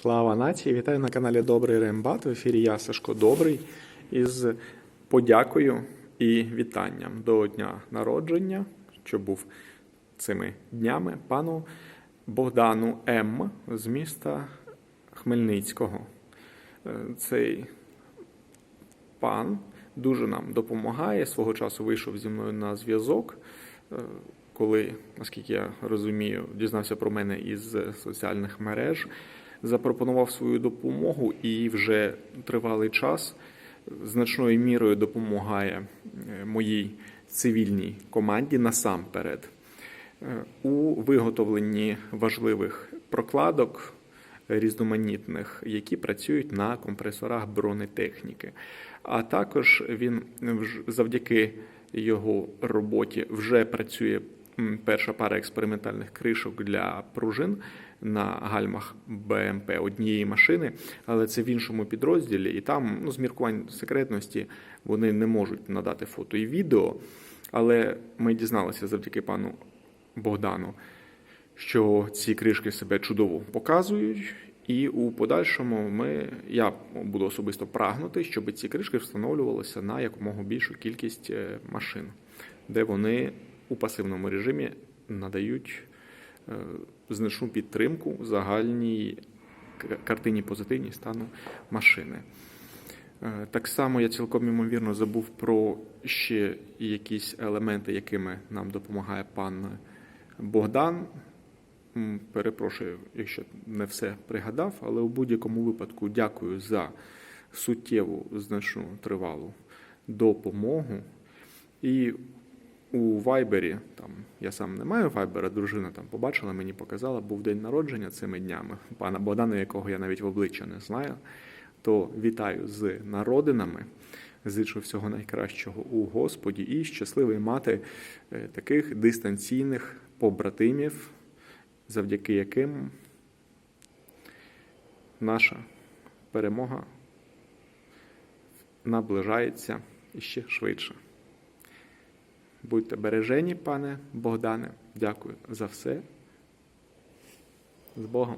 Слава нації! Вітаю на каналі Добрий Рембат. В ефірі я Сашко Добрий із подякою і вітанням до дня народження, що був цими днями, пану Богдану М. з міста Хмельницького. Е, Цей пан дуже нам допомагає. Свого часу вийшов зі мною на зв'язок, е, коли, наскільки я розумію, дізнався про мене із соціальних мереж, запропонував свою допомогу і вже тривалий час значною мірою допомагає е, моїй цивільній команді насамперед е, у виготовленні важливих прокладок різноманітних, які працюють на компресорах бронетехніки. А також він завдяки його роботі вже працює перша пара експериментальних кришок для пружин на гальмах БМП однієї машини, але це в іншому підрозділі, і там ну, з міркувань секретності вони не можуть надати фото і відео. Але ми дізналися завдяки пану Богдану, що ці кришки себе чудово показують, і у подальшому ми, я буду особисто прагнути, щоб ці кришки встановлювалися на якомога більшу кількість е, машин, де вони у пасивному режимі надають е, значну підтримку загальній картині позитивній стану машини. Е, Так само я цілком ймовірно забув про ще якісь елементи, якими нам допомагає пан Богдан. Перепрошую, якщо не все пригадав, але у будь-якому випадку дякую за суттєву значну тривалу допомогу. І у Вайбері, там я сам не маю Вайбера, дружина там побачила, мені показала, був день народження цими днями пана Богдана, якого я навіть в обличчя не знаю. То вітаю з народинами. Зичу всього найкращого у Господі і щасливий мати е, таких дистанційних побратимів, завдяки яким наша перемога наближається іще швидше. Будьте бережені, пане Богдане. Дякую за все. З Богом.